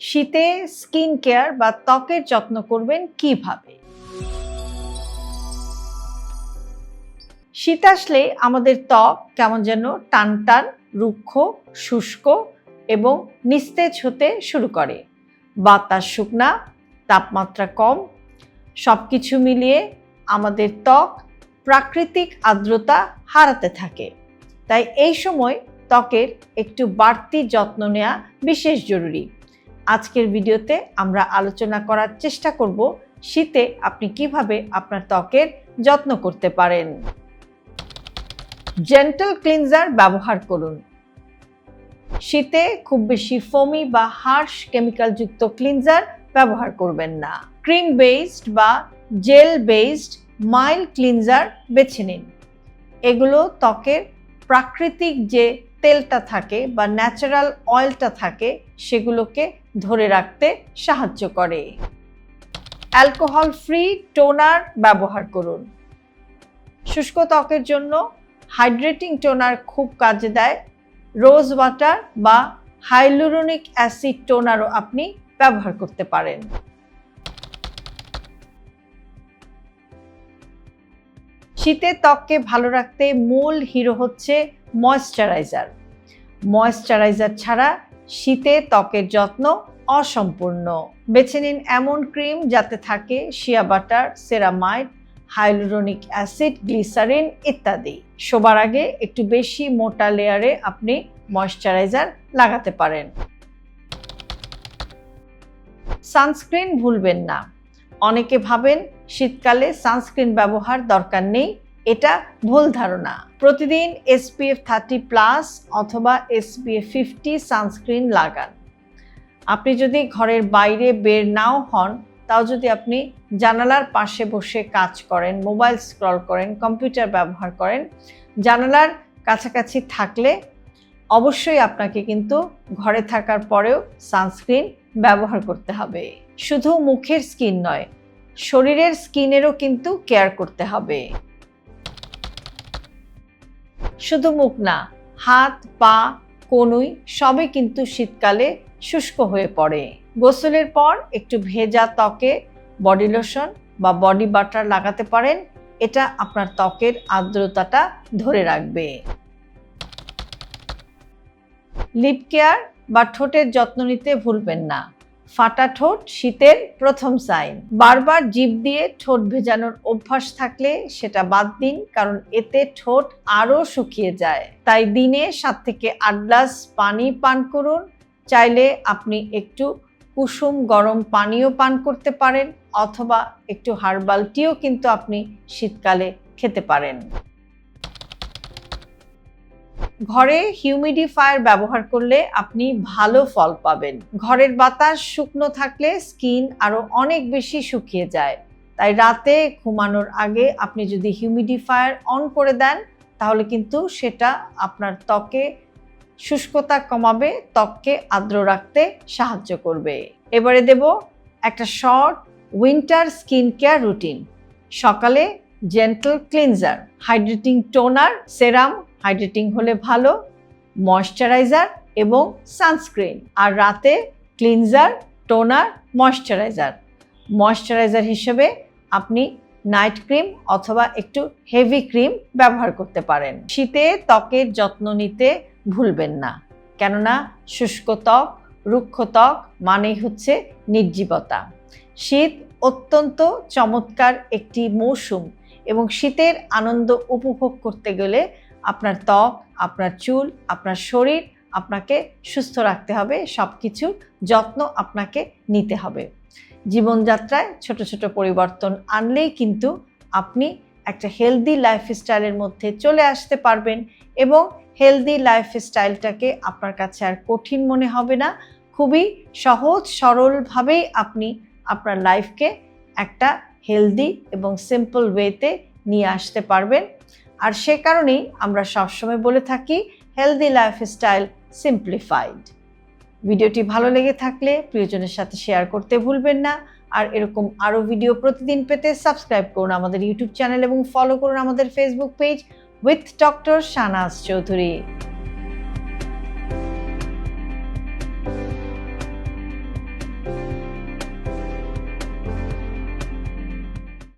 শীতে skin care বা ত্বকের যত্ন করবেন কীভাবে? শীত আসলে আমাদের ত্বক কেমন যেন টান টান রুক্ষ, শুষ্ক এবং নিস্তেজ হতে শুরু করে। বাতাস শুকনা, তাপমাত্রা কম সব কিছু মিলিয়ে আমাদের ত্বক প্রাকৃতিক আর্দ্রতা হারাতে থাকে। তাই এই সময় ত্বকের একটু বাড়তি যত্ন নেওয়া বিশেষ জরুরি। আজকের ভিডিওতে আমরা আলোচনা করার চেষ্টা করব শীতে আপনি কীভাবে আপনার ত্বকের যত্ন করতে পারেন। জেন্টাল ক্লিনজার ব্যবহার করুন। শীতে খুব বেশি ফোমি বা হার্শ কেমিক্যালযুক্ত ক্লিনজার ব্যবহার করবেন না। ক্রিম বেসড বা জেল বেসড মাইল্ড ক্লিনজার বেছে নিন। এগুলো ত্বকের প্রাকৃতিক যে তেলটা থাকে বা ন্যাচারাল অয়েলটা থাকে, সেগুলোকে ধরে রাখতে সাহায্য করে। অ্যালকোহল ফ্রি টোনার ব্যবহার করুন। শুষ্ক ত্বকের জন্য হাইড্রেটিং টোনার খুব কাজে দেয়। রোজ ওয়াটার বা হাইলুরোনিক অ্যাসিড টোনারও আপনি ব্যবহার করতে পারেন। শীতের ত্বককে ভালো রাখতে মূল হিরো হচ্ছে ময়শ্চারাইজার। ময়শ্চারাইজার ছাড়া শীতে ত্বকের যত্ন অসম্পূর্ণ। বেছে নিন এমন ক্রিম যাতে থাকে shea butter, ceramide, hyaluronic acid, glycerin ইত্যাদি। শোবার আগে একটু বেশি মোটা লেয়ারে আপনি ময়শ্চারাইজার লাগাতে পারেন। সানস্ক্রিন ভুলবেন না। অনেকে ভাবেন শীতকালে সানস্ক্রিন ব্যবহার দরকার নেই। এটা ভুল ধারণা। প্রতিদিন এসপিএফ থার্টি প্লাস অথবা এসপিএফ ফিফটি সানস্ক্রিন লাগান। আপনি যদি ঘরের বাইরে বের নাও হন, তাও যদি আপনি জানালার পাশে বসে কাজ করেন, মোবাইল স্ক্রল করেন, কম্পিউটার ব্যবহার করেন, জানালার কাছাকাছি থাকলে অবশ্যই আপনাকে কিন্তু ঘরে থাকার পরেও সানস্ক্রিন ব্যবহার করতে হবে। শুধু মুখের স্কিন নয়, শরীরের স্কিনেরও কিন্তু কেয়ার করতে হবে। শুধু মুখ না, হাত, পা, কনুই সবই কিন্তু শীতকালে শুষ্ক হয়ে পড়ে। গোসলের পর একটু ভেজা ত্বকে বডি লোশন বা বডি বাটার লাগাতে পারেন, এটা আপনার ত্বকের আর্দ্রতাটা ধরে রাখবে। লিপ কেয়ার বা ঠোঁটের যত্ন নিতে ভুলবেন না। ফাটা ঠোঁট, শীতের প্রথম সাইন বারবার জিভ দিয়ে ঠোঁট ভেজানোর অভ্যাস থাকলে সেটা বাদ দিন, কারণ এতে ঠোঁট আরও শুকিয়ে যায়। তাই দিনে সাত থেকে আট গ্লাস পানি পান করুন। চাইলে আপনি একটু কুসুম গরম পানীয় পান করতে পারেন, অথবা একটু হার্বাল টিও কিন্তু আপনি শীতকালে খেতে পারেন। ঘরে হিউমিডিফায়ার ব্যবহার করলে আপনি ভালো ফল পাবেন। ঘরের বাতাস শুকনো থাকলে স্কিন আরও অনেক বেশি শুকিয়ে যায়। তাই রাতে ঘুমানোর আগে আপনি যদি হিউমিডিফায়ার অন করে দেন, তাহলে কিন্তু সেটা আপনার ত্বকে শুষ্কতা কমাবে, ত্বককে আর্দ্র রাখতে সাহায্য করবে। এবারে দেব একটা short winter skin care routine সকালে gentle cleanser hydrating toner serum hydrating হলে ভালো ময়শ্চারাইজার এবং সানস্ক্রিন আর রাতে ক্লিনজার টোনার ময়শ্চারাইজার ময়শ্চারাইজার হিসেবে আপনি নাইট ক্রিম অথবা একটু হেভি ক্রিম ব্যবহার করতে পারেন। শীতে ত্বকের যত্ন নিতে ভুলবেন না। কেননা শুষ্ক ত্বক, রুক্ষ ত্বক মানেই হচ্ছে নির্জীবতা। শীত অত্যন্ত চমৎকার একটি মৌসুম এবং শীতের আনন্দ উপভোগ করতে গেলে আপনার ত্বক, আপনার চুল, আপনার শরীর আপনাকে সুস্থ রাখতে হবে সব কিছুর যত্ন আপনাকে নিতে হবে। জীবনযাত্রায় ছোট ছোট পরিবর্তন আনলেই কিন্তু আপনি একটা হেলদি লাইফস্টাইলের মধ্যে চলে আসতে পারবেন এবং হেলদি লাইফস্টাইলটাকে আপনার কাছে আর কঠিন মনে হবে না। খুবই সহজ, সরলভাবেই আপনি আপনার লাইফকে একটা হেলদি এবং সিম্পল ওয়েতে নিয়ে আসতে পারবেন। আর সে কারণেই আমরা সবসময় বলে থাকি হেলদি লাইফ স্টাইল সিম্পলিফাইড ভিডিওটি ভালো লেগে থাকলে প্রিয়জনের সাথে শেয়ার করতে ভুলবেন না। আর এরকম আরও ভিডিও প্রতিদিন পেতে সাবস্ক্রাইব করুন আমাদের ইউটিউব চ্যানেল এবং ফলো করুন আমাদের Facebook page with doctor Shanaz Chowdhury